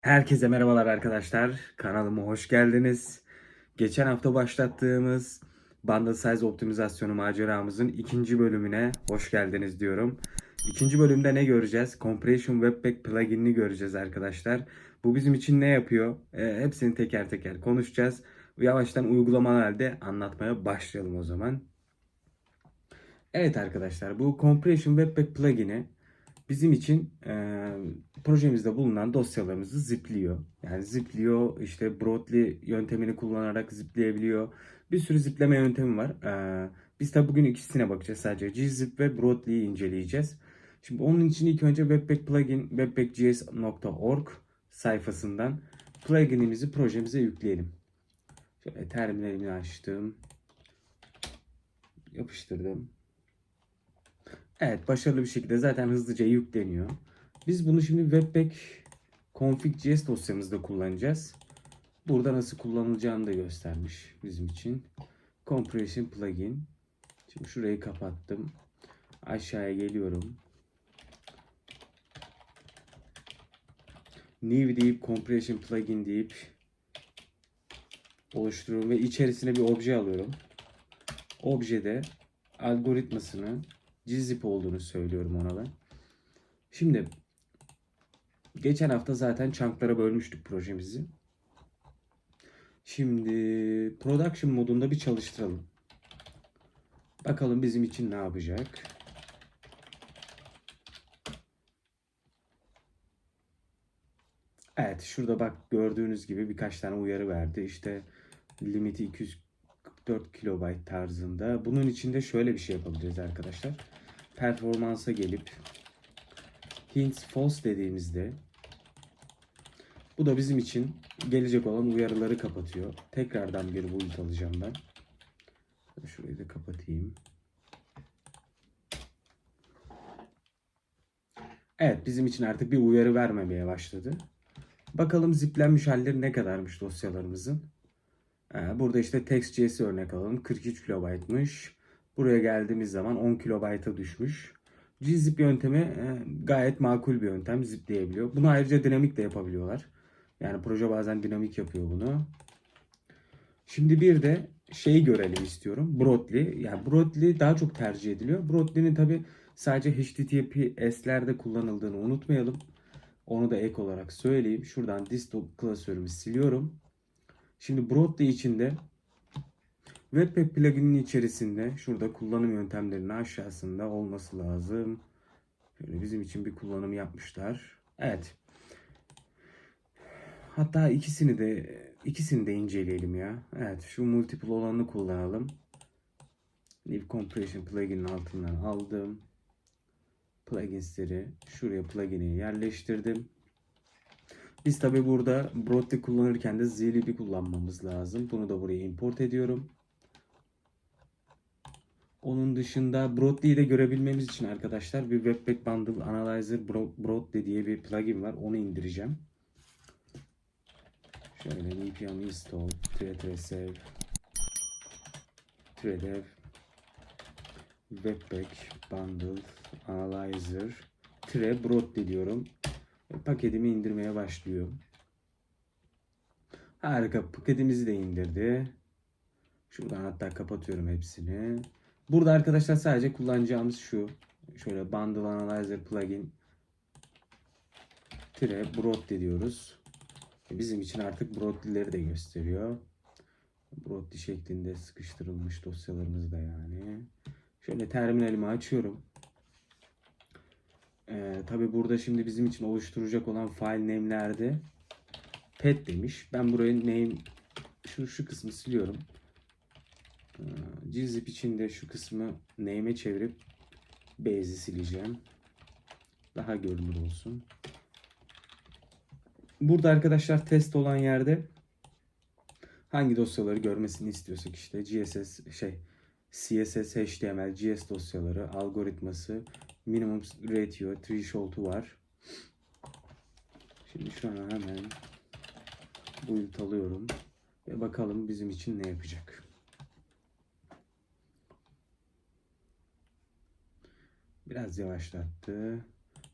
Herkese merhabalar arkadaşlar. Kanalıma hoş geldiniz. Geçen hafta başlattığımız bundle size optimizasyonu maceramızın ikinci bölümüne hoş geldiniz diyorum. İkinci bölümde ne göreceğiz? Compression Webpack pluginini göreceğiz arkadaşlar. Bu bizim için ne yapıyor? E, hepsini teker teker konuşacağız. Yavaştan uygulamalı halde anlatmaya başlayalım o zaman. Evet arkadaşlar bu Compression Webpack plugin'i bizim için e, projemizde bulunan dosyalarımızı zipliyor. Yani zipliyor, işte Broadly yöntemini kullanarak zipleyebiliyor. Bir sürü zipleme yöntemi var. E, biz de bugün ikisine bakacağız sadece. gzip ve Broadly'yi inceleyeceğiz. Şimdi onun için ilk önce Webpack plugin webpackjs.org sayfasından pluginimizi projemize yükleyelim. Şöyle terminalimi açtım. Yapıştırdım. Evet başarılı bir şekilde zaten hızlıca yükleniyor. Biz bunu şimdi Webpack config.js dosyamızda kullanacağız. Burada nasıl kullanılacağını da göstermiş bizim için. Compression plugin. Şimdi şurayı kapattım. Aşağıya geliyorum. New deyip compression plugin deyip oluşturuyorum ve içerisine bir obje alıyorum. Objede algoritmasını gzip olduğunu söylüyorum ona ben. Şimdi geçen hafta zaten chunklara bölmüştük projemizi. Şimdi production modunda bir çalıştıralım. Bakalım bizim için ne yapacak. Evet şurada bak gördüğünüz gibi birkaç tane uyarı verdi. İşte limiti 244 kilobayt tarzında. Bunun içinde şöyle bir şey yapabiliriz arkadaşlar. Performansa gelip hints false dediğimizde bu da bizim için gelecek olan uyarıları kapatıyor. Tekrardan bir build alacağım ben. Şurayı da kapatayım. Evet bizim için artık bir uyarı vermemeye başladı. Bakalım ziplenmiş halleri ne kadarmış dosyalarımızın. Ee, Burada işte text.js örnek alalım. 43 kilobaytmış. Buraya geldiğimiz zaman 10 kilobayta düşmüş. gzip yöntemi e, gayet makul bir yöntem. Zipleyebiliyor. Bunu ayrıca dinamik de yapabiliyorlar. Yani proje bazen dinamik yapıyor bunu. Şimdi bir de şeyi görelim istiyorum. Broadly. Yani Broadly daha çok tercih ediliyor. Broadly'nin tabi sadece HTTPS'lerde kullanıldığını unutmayalım. Onu da ek olarak söyleyeyim. Şuradan disto klasörümü siliyorum. Şimdi Broadly içinde Webpack plugin'in içerisinde şurada kullanım yöntemlerinin aşağısında olması lazım. Şöyle bizim için bir kullanım yapmışlar. Evet. Hatta ikisini de ikisini de inceleyelim ya. Evet şu multiple olanı kullanalım. New Compression plugin'in altından aldım. Plugins'leri şuraya plugin'i yerleştirdim. Biz tabi burada Broadly kullanırken de zlib kullanmamız lazım. Bunu da buraya import ediyorum. Onun dışında Broadly'yi de görebilmemiz için arkadaşlar bir Webpack Bundle Analyzer Bro- Broadly diye bir plugin var. Onu indireceğim. Şöyle npm install thread threadev Webpack Bundle Analyzer Tre Broadly diyorum. Paketimi indirmeye başlıyorum. Harika paketimizi de indirdi. Şuradan hatta kapatıyorum hepsini. Burada arkadaşlar sadece kullanacağımız şu. Şöyle Bundle Analyzer plugin tire Broadly diyoruz. Bizim için artık Broadly'leri de gösteriyor. Broadly şeklinde sıkıştırılmış dosyalarımız da yani. Şöyle terminalimi açıyorum. Ee, Tabi burada şimdi bizim için oluşturacak olan file name'lerde pet demiş. Ben buraya name şu şu kısmı siliyorum. Ee, gzip içinde şu kısmı name'e çevirip base'i sileceğim. Daha görünür olsun. Burada arkadaşlar test olan yerde hangi dosyaları görmesini istiyorsak işte GSS şey CSS, HTML, GS dosyaları, algoritması, minimum ratio, threshold'u var. Şimdi şu an hemen build alıyorum ve bakalım bizim için ne yapacak. Biraz yavaşlattı.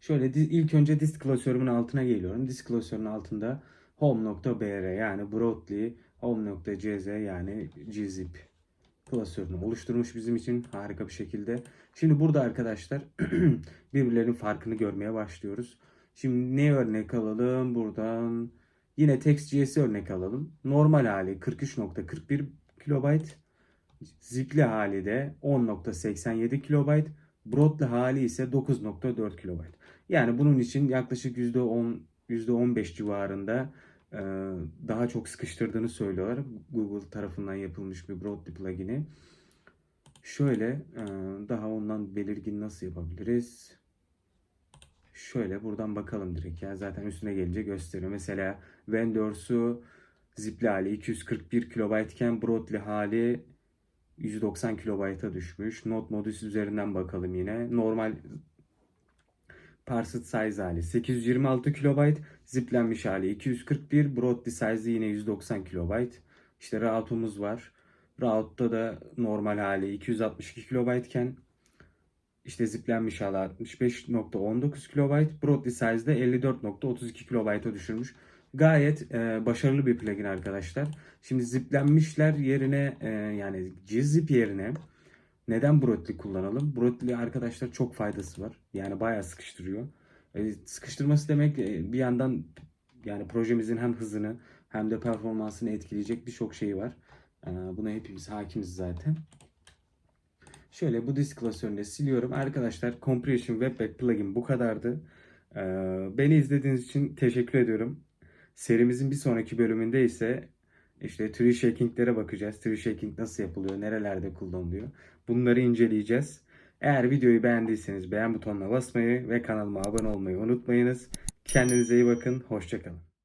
Şöyle ilk önce disk klasörümün altına geliyorum. Disk klasörünün altında home.br yani Broadly home.cz yani gzip klasörünü oluşturmuş bizim için harika bir şekilde. Şimdi burada arkadaşlar birbirlerinin farkını görmeye başlıyoruz. Şimdi ne örnek alalım buradan? Yine Text.js'i örnek alalım. Normal hali 43.41 KB. Zipli hali de 10.87 KB. Broadly hali ise 9.4 KB. Yani bunun için yaklaşık %10 %15 civarında e, daha çok sıkıştırdığını söylüyorlar. Google tarafından yapılmış bir Broadly plugin'i. Şöyle e, daha ondan belirgin nasıl yapabiliriz? Şöyle buradan bakalım direkt ya zaten üstüne gelince gösteriyor. Mesela Vendors'u zipli hali 241 KB iken Broadly hali 190 KB'a düşmüş. Not modus üzerinden bakalım yine. Normal Parsed size hali 826 KB, ziplenmiş hali 241, Broadly size yine 190 KB. İşte route'umuz var. Route'da da normal hali 262 KB iken işte ziplenmiş hali 65.19 KB, Broadly size de 54.32 KB'a düşürmüş. Gayet e, başarılı bir plugin arkadaşlar. Şimdi ziplenmişler yerine e, yani gzip yerine neden Broadly kullanalım? Broadly arkadaşlar çok faydası var. Yani bayağı sıkıştırıyor. E, sıkıştırması demek e, bir yandan yani projemizin hem hızını hem de performansını etkileyecek birçok şeyi var. E, buna hepimiz hakimiz zaten. Şöyle bu disk klasörünü siliyorum. Arkadaşlar Compression Webpack plugin bu kadardı. E, beni izlediğiniz için teşekkür ediyorum. Serimizin bir sonraki bölümünde ise işte tree shaking'lere bakacağız. Tree shaking nasıl yapılıyor, nerelerde kullanılıyor. Bunları inceleyeceğiz. Eğer videoyu beğendiyseniz beğen butonuna basmayı ve kanalıma abone olmayı unutmayınız. Kendinize iyi bakın. Hoşçakalın.